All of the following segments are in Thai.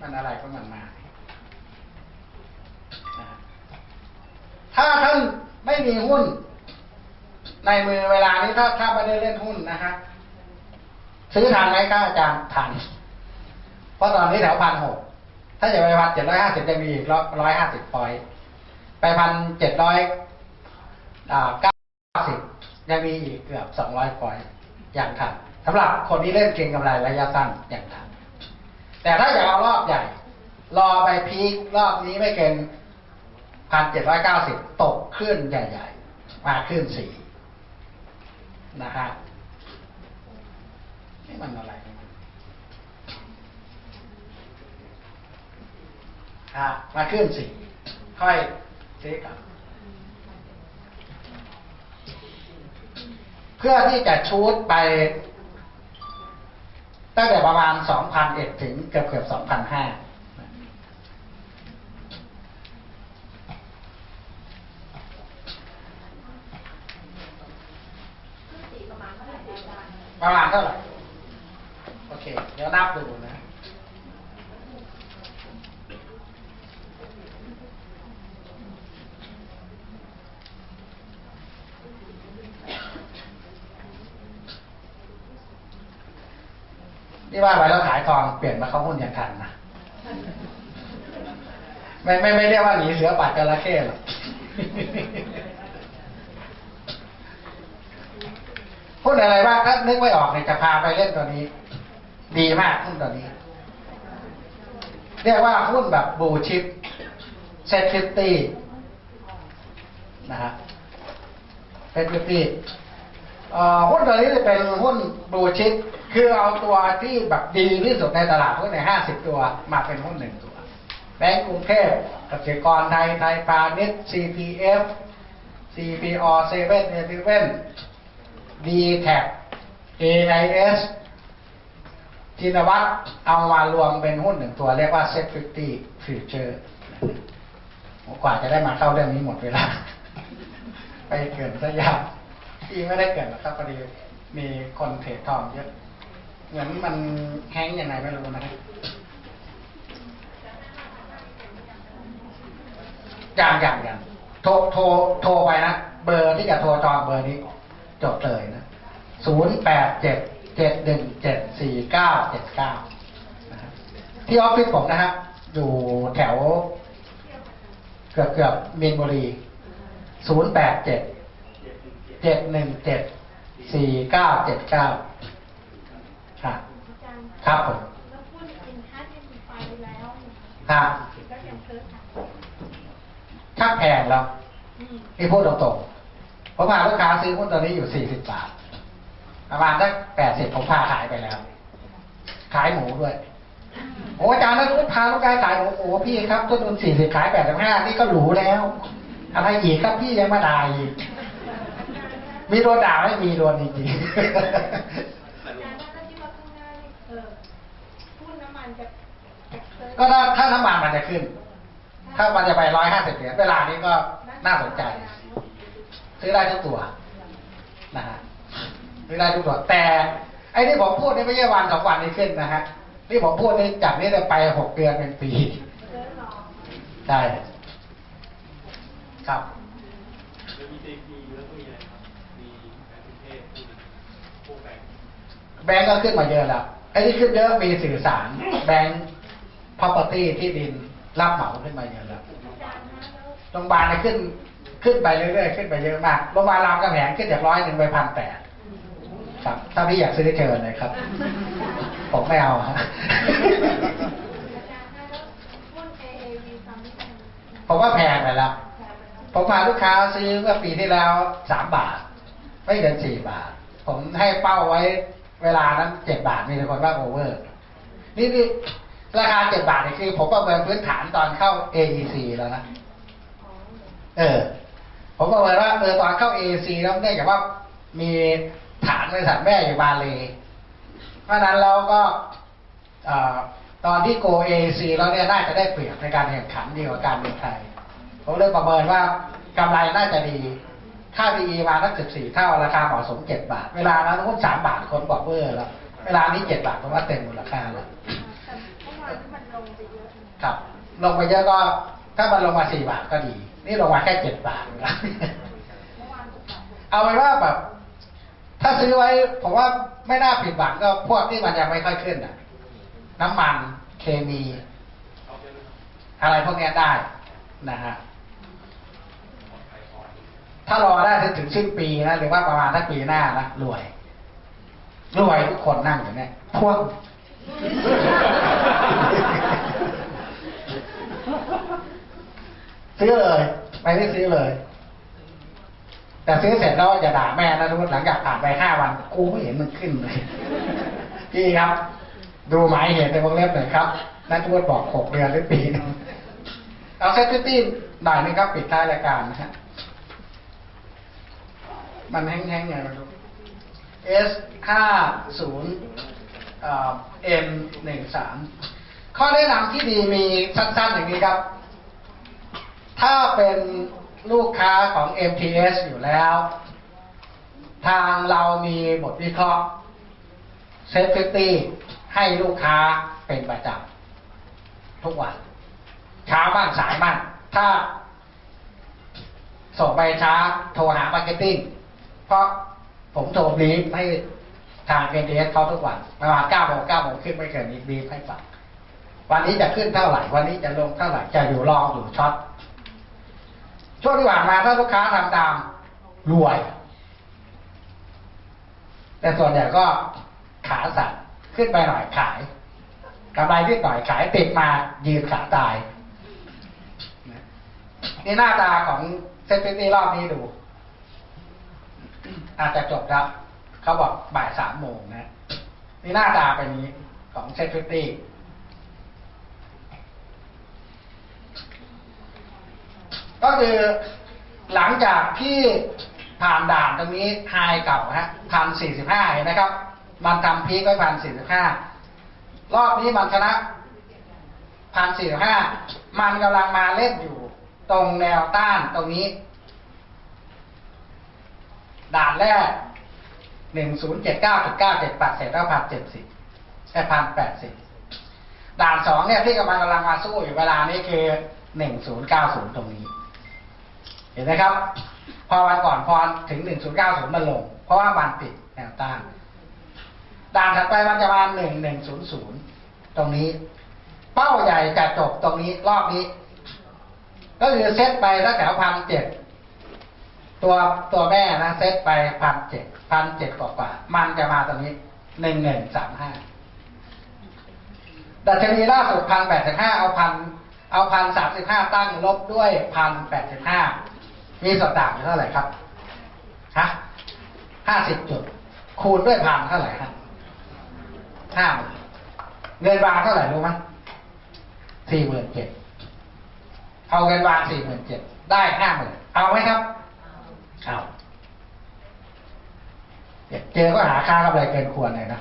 มันอะไรก็มันมาถ้าท่านไม่มีหุ้น ในมือเวลานี้ถ้าถ้าไม่ได้เล่นหุ้นนะฮะซื้อทันไหมครับอาจารย์ทันเพราะตอนนี้แถวพันหกถ้าจะไปพันเจ็ดร้อยห้าสิบจะมีอีกร้อยห้าสิบปอยไปพันเจ็ดร้อยเก้าสิบยังมีอีกเกือบสองร้อยปอยอย่างทันสำหรับคนที่เล่นเก็งกำไรระยะสั้นอย่างทัน แต่ถ้าอยากเอารอบใหญ่ รอไปพีครอบนี้ไม่เกินพันเจ็ดร้อยเก้าสิบตกขึ้นใหญ่ๆมาขึ้นสี่นะฮะนี่มันอะไรอะมาขึ้นสี่ค่อยซื้อกลับเพื่อที่จะชูดไป ตั้งแต่ประมาณ 2,001 ถึงเกือบเกือบ2,005ประมาณเท่าไหร่ โอเค เดี๋ยวนับดูนะ นี่ว่าไปแล้วขายทองเปลี่ยนมาเข้าหุ้นอย่างทันนะไม่ไม่ไม่เรียกว่าหนีเสือปัดจระเข้หรอกหุ้นอะไรบ้างถ้านึกไม่ออกเนี่ยจะพาไปเล่นตัวนี้ ดีมากหุ้นตัวนี้ เรียกว่าหุ้นแบบบูชิปเซตฟิฟตี้นะฮะเซตฟิฟตี้ หุ้นตัวนี้จะเป็นหุ้นบูชิปคือเอาตัวที่แบบดีที่สุดในตลาดหุ้นในห้าสิบตัวมาเป็นหุ้นหนึ่งตัวแบงก์กรุงเทพกสิกรไทยไทยพาณิชย์ CPF CPO 7 e เ e ่ e ดีแท็ AIS จินวัตรเอามารวมเป็นหุ้นหนึ่งตัวเรียกว่า Set 50 Future กว่าจะได้มาเข้าเรื่องนี้หมดเวลา ไปเกินซะยาก ที่ไม่ได้เกินหรอกครับพอดีมีคนเทรดทองเยอะเหมือนมันแห้งยังไงไม่รู้นะครับอย่างอย่างอย่างโทรโทรโทรไปนะ เบอร์ที่จะโทรจองเบอร์นี้จดเลยนะศูนย์แปดเจ็ดเจ็ดหนึ่งเจ็ดสี่เก้าเจ็ดเก้าที่ออฟฟิศผมนะฮะ อยู่แถว เกือบเกือบมีนบุรีศูนย์แปดเจ็ด เจ็ดหนึ่งเจ็ดสี่เก้าเจ็ดเก้าครับอาจารย์ครับผมแล้วพูดเป็นฮัทเป็นไปแล้วครับก็ยังเพิ่มค่ะถ้าแพงแล้วอืมนี่พูดตรงๆผมพาลูกค้าซื้อหุ้นตัวนี้อยู่สี่สิบบาท ประมาณสักแปดสิบผมพาขายไปแล้ว ขายหมูด้วยโอ้อาจารย์แล้วพาลูกค้าขายหมูโอ้พี่ครับต้นทุนสี่สิบขายแปดสิบห้านี่ก็หรูแล้ว อะไรอีกครับพี่ยังมาด่าอีก มีโดนด่าไม่มีโดนจริงอาจารย์ถ้าที่ว่าข้างหน้านี่เออพูดน้ำมันจะจะเพิ่มๆก็ถ้าถ้าน้ำมันมันจะขึ้น ถ้ามันจะไปร้อยห้าสิบเหรียญเวลานี้ก็น่าสนใจ ซื้อได้ทุกตัวนะฮะซื้อได้ทุกตัว แต่ไอ้ที่ผมพูดนี่ไม่ใช่วันสองวันนี้ขึ้นนะฮะที่ผมพูดนี่จากนี้จะไปหกเดือนเป็นปีเพิ่มรอใช่ครับ แล้วมี JP แล้วก็มีอะไรครับ มีแบงก์กรุงเทพมีพวกแบงก์ แบงก์ก็ขึ้นมาเยอะแล้วไอ้ที่ขึ้นเยอะมีสื่อสารแบงก์ property ที่ดินรับเหมาขึ้นมาเยอะแล้วอาจารย์นะแล้วโรงพยาบาลเนี่ยขึ้นขึ้นไปเรื่อยๆขึ้นไปเยอะมากโรงพยาบาลรามกำแหงขึ้นจากร้อยหนึ่งไปพันแปดครับ ถ้าพี่อยากซื้อเชิญเลยครับ ผมไม่เอาฮะอาจารย์นะแล้วหุ้น AAV ตอนนี้มันผมว่าแพงไปแล้วแพงไปแล้ว ผมพาลูกค้าซื้อเมื่อปีที่แล้วสามบาท ไม่เกินสี่บาท ผมให้เป้าไว้ เวลานั้นเจ็ดบาทมีแต่คนว่าโอเวอร์ นี่นี่ราคาเจ็ดบาทเนี่ยคือผมประเมินพื้นฐานตอนเข้า AEC แล้วนะเออ ผมประเมินว่าเออตอนเข้า AEC แล้วเนื่องจากว่ามีฐานบริษัทแม่อยู่บาเลเพราะนั้นเราก็อตอนที่โก AEC แล้วเนี่ยน่าจะได้เปรียบในการแข่งขันดีกว่าการเมืองไทยผมเลยประเมินว่ากำไรน่าจะดี ค่า PE มาตั้ง14เท่าราคาเหมาะสม7บาท เวลานั้นหุ้น3บาทคนบอกเวอร์แล้ว เวลานี้7บาทผมว่าเต็มมูลค่าแล้วแต่เมื่อวานที่มันลงไปเยอะครับ ลงไปเยอะก็ ถ้ามันลงมาสี่บาทก็ดี นี่ลงมาแค่เจ็ดบาทนะเมื่อวานหกบาทเอาเป็นว่าแบบ ถ้าซื้อไว้ผมว่าไม่น่าผิดหวังก็พวกที่มันยังไม่ค่อยขึ้นอะ น้ำมันเคมีเอาไปเลยอะไรพวกเนี้ยได้นะฮะ ถ้ารอได้ถึงสิ้นปีนะหรือว่าประมาณถ้าปีหน้านะรวยรวยทุกคนนั่งอยู่เนี่ยพ่วงซื้อเลยไม่ได้ซื้อเลย แต่ซื้อเสร็จแล้วอย่าด่าแม่นะทุกคนหลังจากผ่านไปห้าวัน กูไม่เห็นมันขึ้นเลยพี่ครับ ดูหมายเหตุในวงเล็บหน่อยครับนักทวดบอกหกเดือนหรือปีนึงเอาเซตตี้หน่อยนึงครับปิดท้ายรายการนะฮะ มันแห้งๆไงมาดู S ห้าศูนย์เอ็มหนึ่งสามข้อแนะนำที่ดีมีสั้นๆอย่างนี้ครับ ถ้าเป็นลูกค้าของ MTS อยู่แล้ว ทางเรามีบทวิเคราะห์ Safety ให้ลูกค้าเป็นประจำทุกวันเช้าบ้างสายบ้างถ้าส่งไปช้าโทรหามาร์เก็ตติ้ง เพราะผมโทรบีฟให้ทางเอ็นดีเอสเขาทุกวันประมาณเก้าโมงเก้าโมงขึ้นไม่เกินนี้บีฟให้ฟังวันนี้จะขึ้นเท่าไหร่ วันนี้จะลงเท่าไหร่ จะอยู่รองอยู่ช็อตช่วงที่ผ่านมาถ้าลูกค้าทำตามรวย แต่ส่วนใหญ่ก็ขาสั่นขึ้นไปหน่อยขายกำไรนิดหน่อยขายติดมายืนขาตายนี่หน้าตาของเซฟตี้รอบนี้ดู อาจจะจบครับเขาบอกบ่ายสามโมงนะ นี่หน้าตาเป็นนี้ของเซฟตี้ก็คือหลังจากที่ผ่านด่านตรงนี้ไฮเก่าฮะพันสี่สิบห้าเห็นไหมครับ มันทำพีคไว้พันสี่สิบห้ารอบนี้มันชนะพันสี่สิบห้ามันกำลังมาเล่นอยู่ตรงแนวต้านตรงนี้ ด่านแรกหนึ่งศูนย์เจ็ดเก้าจุดเก้าเจ็ดแปดเศษแล้วพันเจ็ดสิบแค่พันแปดสิบด่านสองเนี่ยที่กำลังกำลังมาสู้อยู่เวลานี้คือหนึ่งศูนย์เก้าศูนย์ตรงนี้ เห็นไหมครับ พอวันก่อนพอถึงหนึ่งศูนย์เก้าศูนย์มันลง เพราะว่ามันปิดแนวต้านด่านถัดไปมันจะมาหนึ่งหนึ่งศูนย์ศูนย์ตรงนี้ เป้าใหญ่จะจบตรงนี้รอบนี้ ก็คือเซตไปตั้งแถวพันเจ็ด ตัวตัวแม่นะเซตไปพันเจ็ดพันเจ็ดกว่ากว่า มันจะมาตรงนี้หนึ่งหนึ่งสามห้าดัชนีล่าสุดพันแปดสิบห้าเอาพันเอาพันสามสิบห้าตั้งลบด้วยพันแปดสิบห้ามีส่วนต่างอยู่เท่าไหร่ครับฮะห้าสิบจุด คูณด้วยพันเท่าไหร่ครับห้าหมื่นเงินบาทเท่าไหร่รู้ไหมสี่หมื่นเจ็ดเอาเงินบาทสี่หมื่นเจ็ดได้ห้าหมื่นเอาไหมครับ เอาเจอก็หาค่ากำไรเกินควรเลยนะ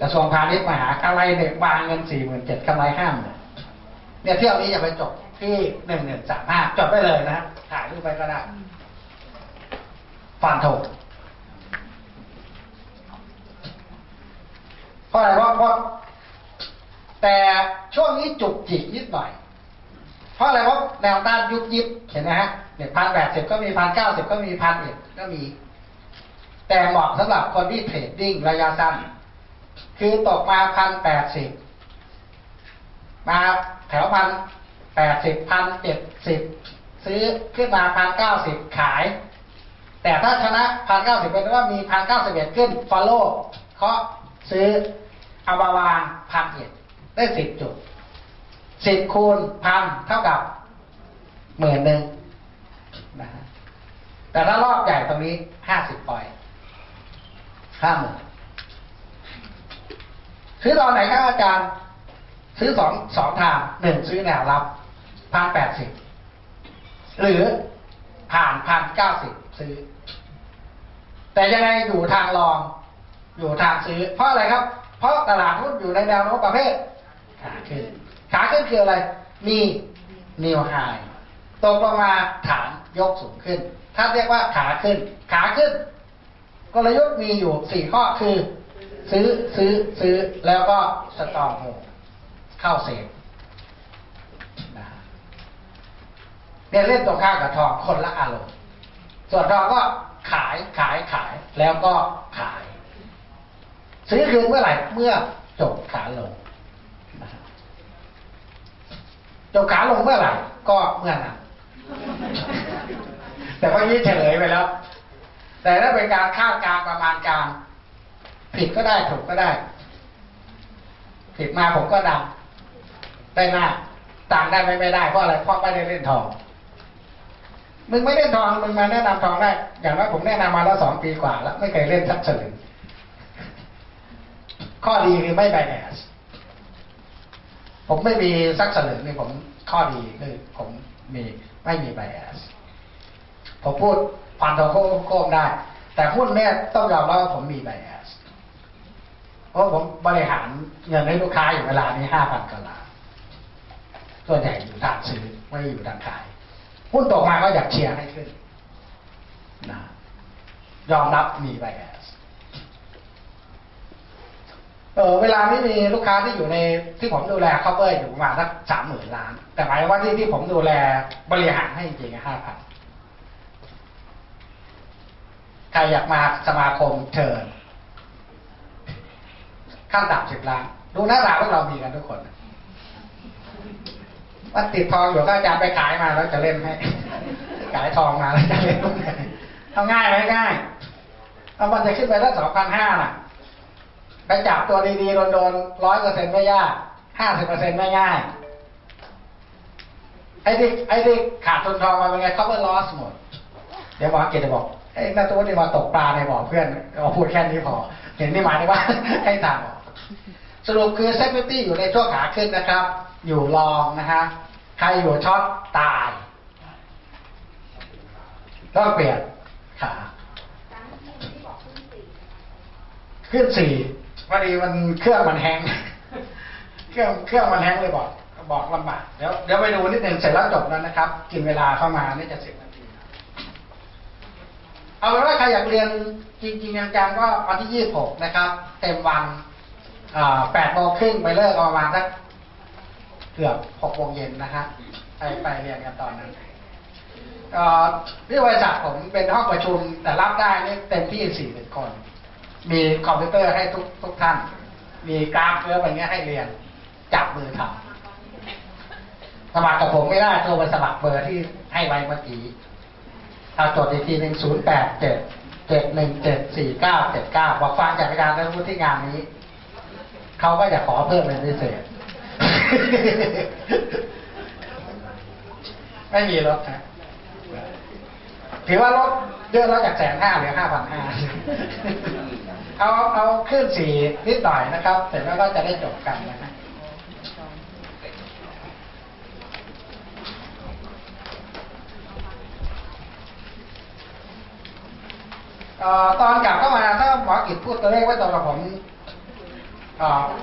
กระทรวงพาณิชย์มาหากำไรเด็กบางเงินสี่หมื่นเจ็ดกำไรห้าหมื่นเนี่ยเที่ยวนี้จะไปจบที่หนึ่งหนึ่งสามห้าจบได้เลยนะถ่ายรูปไปก็ได้ฟันโถเพราะอะไรเพราะเพราะแต่ช่วงนี้จุกจิกนิดหน่อย เพราะอะไรเพราะแนวต้านยุบยิบเห็นไหมฮะเนี่ยพันแปดสิบก็มีพันเก้าสิบก็มีพันเอ็ดก็มี แต่เหมาะสำหรับคนที่เทรดดิ้งระยะสั้น คือตกมาพันแปดสิบมาแถวพันแปดสิบพันเจ็ดสิบซื้อขึ้นมาพันเก้าสิบขาย แต่ถ้าชนะพันเก้าสิบเป็นว่ามีพันเก้าสิบเอ็ดขึ้นฟอลโล่เคาะซื้อเอามาวางพันเอ็ดได้สิบจุด สิบคูณพันเท่ากับหมื่นหนึ่งนะฮะแต่ถ้ารอบใหญ่ตรงนี้ห้าสิบปอยห้าหมื่นซื้อตอนไหนครับอาจารย์ ซื้อสองสองทางหนึ่งซื้อแนวรับพันแปดสิบหรือผ่านพันเก้าสิบซื้อ แต่ยังไงอยู่ทางรอง อยู่ทางซื้อ เพราะอะไรครับ เพราะตลาดหุ้นอยู่ในแนวโน้มประเภทขาขึ้น ขาขึ้นคืออะไร มีนิวไฮตกลงมาฐานยกสูงขึ้น ถ้าเรียกว่าขาขึ้น ขาขึ้น กลยุทธ์มีอยู่สี่ข้อคือ ซื้อซื้อซื้อแล้วก็สตองโมเข้าเซฟเนี่ยเล่นตรงข้ากับทองคนละอารมณ์ส่วนทองก็ขายขายขายแล้วก็ขาย ซื้อคืนเมื่อไหร่เมื่อจบขาลง บขาลงเมื่อไหร่ ก็เมื่อนั้นแต่ว่านี้เฉลยไปแล้ว แต่ถ้าเป็นการคาดการณ์ประมาณการ ผิดก็ได้ถูกก็ได้ ผิดมาผมก็ดำได้หน้าต่างได้ไหมไม่ได้เพราะอะไรเพราะไม่ได้เล่นทองมึงไม่เล่นทองมึงมาแนะนำทองได้ อย่างน้อยผมแนะนำมาแล้วสองปีกว่า แล้วไม่เคยเล่นสักสลึงข้อดีคือไม่ไบแอสผมไม่มีสักสลึงนี่ผม ข้อดีคือผมมีไม่มีไบแอสผมพูดพันธงโค้งได้ แต่หุ้นเนี่ยต้องยอมรับว่าผมมีไบแอสเพราะผมบริหารเงินให้ลูกค้าอยู่เวลานี้ห้าพันกว่าล้านส่วนใหญ่อยู่ทางซื้อไม่อยู่ทางขายหุ้นตกมาก็อยากเชียร์ให้ขึ้นนะยอมรับมีไบแอส เออเวลานี้มีลูกค้าที่อยู่ในที่ผมดูแล cover อยู่ประมาณสักสามหมื่นล้าน แต่หมายว่าที่ที่ผมดูแลบริหารให้จริงๆห้าพันใครอยากมาสมาคมเชิญขั้นต่ำสิบล้าน ดูหน้าตาพวกเรามีกันทุกคนว่าติดทองอยู่ก็อาจารย์ไปขายมาแล้วจะเล่นให้ ขายทองมาแล้วจะเล่นเอาง่ายไหมง่ายเอามันจะขึ้นไปได้สองพันห้าน่ะ ไปจับตัวดีๆโดนๆร้อยเปอร์เซ็นต์ไม่ยากห้าสิบเปอร์เซ็นต์ไม่ง่าย ไอ้ที่ไอ้ที่ขาดทุนทองมาเป็นไง cover loss หมด เดี๋ยวหมอเกตจะบอกไอ้นาตัวที่มาตกปลาในบ่อเพื่อนเอาพูดแค่นี้พอ เห็นนี่หมายถึงว่าให้ตามออกสรุปคือ security อยู่ในช่วงขาขึ้นนะครับ อยู่รองนะฮะใครอยู่ช็อตตายต้องเปลี่ยนขาขึ้นสี่ พอดีมันเครื่องมันแห้งเครื่องเครื่องมันแห้งเลยบอกบอกลำบากเดี๋ยวเดี๋ยวไปดูนิดหนึ่งเสร็จแล้วจบแล้วนะครับ กินเวลาเข้ามานี่จะสิบนาทีเอาเป็นว่าใครอยากเรียนจริงๆจังๆก็วันที่ยี่สิบหกนะครับ เต็มวันแปดโมงครึ่งไปเลิกประมาณสักเกือบหกโมงเย็นนะฮะไปไปเรียนกันตอนนั้นที่บริษัทผมเป็นห้องประชุมแต่รับได้นี่เต็มที่สี่สิบคน มีคอมพิวเตอร์ให้ทุกทุกท่าน มีกราฟเยอะแบบนี้ยให้เรียน จับมือทำสมัครกับผมไม่ได้โทรไปสมัครเบอร์ที่ให้ไว้เมื่อกี้เอาจดอีกทีหนึ่งศูนย์แปดเจ็ดเจ็ดหนึ่งเจ็ดสี่เก้าเจ็ดเก้าบอกฟังจากอาจารย์ได้พูดที่งานนี้เขาก็จะขอเพิ่มเป็นพิเศษ ไม่มีลดนะถือว่าลดเยอะแล้วจากแสนห้าเหลือห้าพันห้า เอาเอาขึ้นสี่นิดหน่อยนะครับ เสร็จแล้วก็จะได้จบกันนะฮะเอ่อตอนกลับเข้ามาถ้าหมอกิจพูดตัวเลขไว้ตรงกับผม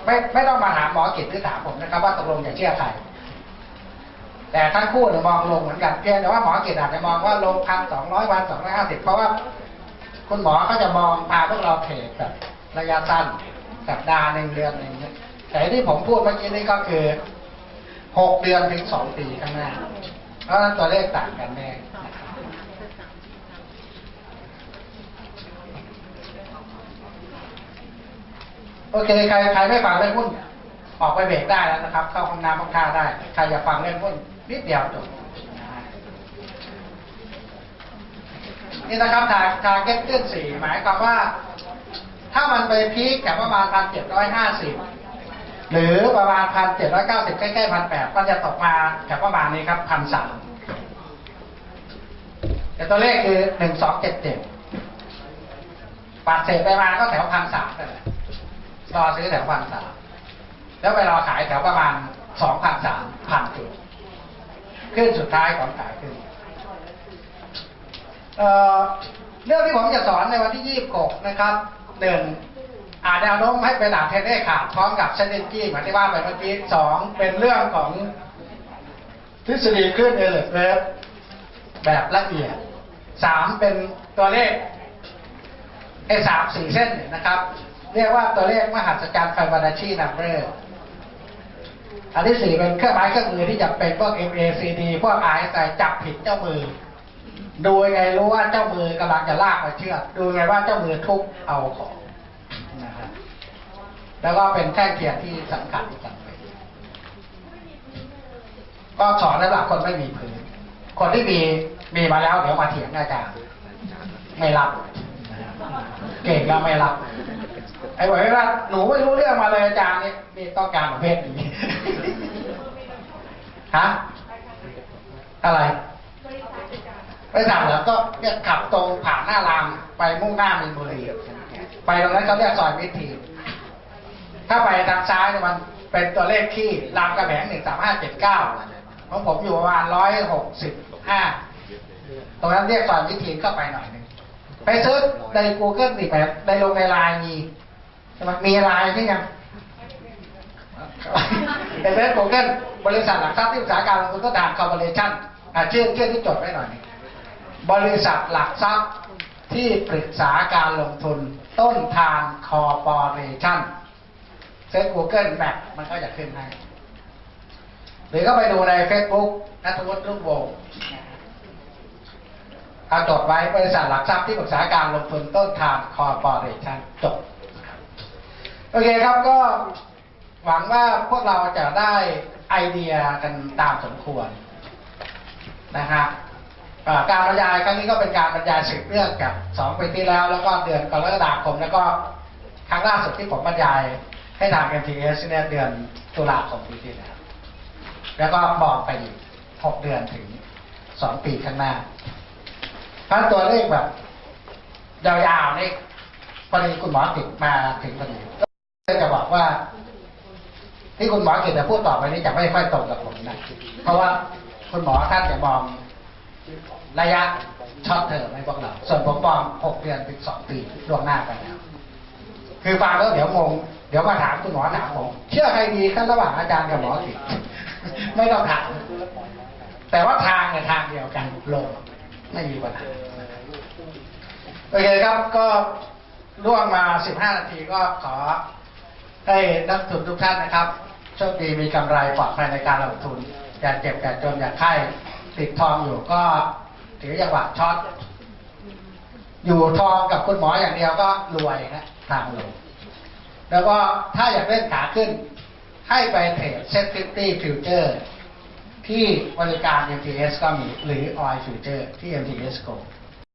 ไม่ไม่ต้องมาถามหมอกิจหรือถามผมนะครับ ว่าตกลงจะเชื่อใครแต่ทั้งคู่เนี่ยมองลงเหมือนกันเพียงแต่ว่าหมอกิจอาจจะมองว่าลงพันสองร้อยวันสองร้อยห้าสิบเพราะว่า คุณหมอก็จะมองพาพวกเราเทรดแบบระยะสั้นสัปดาห์หนึ่งเดือนหนึ่งเนี่ยแต่ที่ผมพูดเมื่อกี้นี่ก็คือหกเดือนถึงสองปีข้างหน้า เพราะฉะนั้นตัวเลขต่างกันแน่โอเค ใครใครไม่ฟังเรื่องหุ้นออกไปเบรกได้แล้วนะครับ เข้าห้องน้ำห้องท่าได้ ใครอยากฟังเรื่องหุ้นนิดเดียวจบนะฮะ นี่นะครับทางทางเก็ตขึ้นสี่หมายความว่า ถ้ามันไปพีคแถวประมาณพันเจ็ดร้อยห้าสิบหรือประมาณพันเจ็ดร้อยเก้าสิบใกล้ๆพันแปดก็จะตกมาแถวประมาณนี้ครับพันสามแต่ตัวเลขคือหนึ่งสองเจ็ดเจ็ดปัดเศษไปมาก็แถวพันสามนั่นแหละรอซื้อแถวพันสามแล้วไปรอขายแถวประมาณสองพันสามพันจุดขึ้นสุดท้ายของขายขึ้น เรื่องที่ผมจะสอนในวันที่ 26 นะครับหนึ่งอานแนวโน้มให้เป็นด่าเทนเน่ขาดพร้อมกับเชนเนจี้เหมือนที่ว่าไปเมื่อกี้สองเป็นเรื่องของทฤษฎีคลื่นเอเลเวฟแบบละเอียดสามเป็นตัวเลขไอ้สามสี่เส้นนะครับ เรียกว่าตัวเลขมหัศจรรย์ไฟบานาชีนัมเบอร์อันที่สี่เป็นเครื่องไม้เครื่องมือที่จะเป็นพวก MACD พวก RSI จับผิดเจ้ามือ ดูยังไงรู้ว่าเจ้ามือกำลังจะลากไปเชือก ดูยังไงว่าเจ้ามือทุบเอาของนะครับแล้วก็เป็นแท่งเทียนที่สำคัญที่จำเป็นก็สอนสำหรับคนไม่มีพื้น คนที่มีมีมาแล้วเดี๋ยวมาเถียงอาจารย์ไม่รับนะครับเก่งก็ไม่รับ ไอ้บอกว่าหนูไม่รู้เรื่องมาเลยอาจารย์นี่นี่ต้องการประเภทนี้ฮะอะไร ไปสั่งแล้วก็เนี่ยขับตรงผ่านหน้ารามไปมุ่งหน้ามีนบุรีไปตรงนั้นเขาเรียกซอยมิตรทีถ้าไปทางซ้ายเนี่ยมันเป็นตัวเลขที่รามกระแหงหนึ่งสามห้าเจ็ดเก้าของผมอยู่ประมาณร้อยหกสิบห้าตรงนั้นเรียกซอยมิตรทีนเข้าไปหน่อยหนึ่งไปเซิร์ชใน Google สิไปในลงในไลน์มีใช่ไหมมีไลน์นี่ยังในเว็บ Google บริษัทหลักทรัพย์ที่อุตสาหกรรมลงทุนก็ตามคอร์ปอเรชั่นชื่อชื่อที่จดไว้หน่อยนึง บริษัทหลักทรัพย์ที่ปรึกษาการลงทุนต้นทานคอร์ปอเรชั่นเซิร์ช Google แบบมันก็จะขึ้นให้ หรือก็ไปดูใน Facebook นัทวุฒิรุ่งวงศ์เอาจดไว้บริษัทหลักทรัพย์ที่ปรึกษาการลงทุนต้นทานคอร์ปอเรชั่นจบโอเคครับก็หวังว่าพวกเราจะได้ไอเดียกันตามสมควรนะฮะเอ่อ การบรรยายครั้งนี้ก็เป็นการบรรยายสืบเรื่องกับสองปีที่แล้ว แล้วก็เดือนกรกฎาคมแล้วก็ครั้งล่าสุดที่ผมบรรยายให้ทาง MTS เนี่ยเดือนตุลาคมปีที่แล้ว แล้วก็บอกไปอีกหกเดือนถึงสองปีข้างหน้าเพราะตัวเลขแบบยาวๆนี่พอดีคุณหมอติดมาถึงพอดีก็จะบอกว่า ที่คุณหมอเกียรติจะพูดต่อไปนี้จะไม่ค่อยตรงกับผมนะเพราะว่าคุณหมอท่านจะมอง ระยะช็อตเทอมให้พวกเรา ส่วนผมมองหกเดือนถึงสองปีล่วงหน้าไปแล้ว คือฟังแล้วเดี๋ยวงง เดี๋ยวมาถามคุณหมอถามผม เชื่อใครดีขั้นระหว่างอาจารย์กับหมอกิไม่ต้องถาม แต่ว่าทางเนี่ยทางเดียวกันลงไม่มีปัญหาโอเคครับก็ล่วงมา 15 นาทีก็ขอให้นักทุนทุกท่านนะครับ โชคดีมีกำไรปลอดภัยในการลงทุนอย่าเจ็บอย่าจนอย่าไข้ ติดทองอยู่ก็ถือจังหวะช็อตอยู่ทองกับคุณหมออย่างเดียวก็รวยนะทางลงแล้วก็ถ้าอยากเล่นขาขึ้น ให้ไปเทรดเซ็ตฟิฟตี้ฟิวเจอร์ที่บริการ MTS ก็มีหรือ Oil Future ที่ MTS Go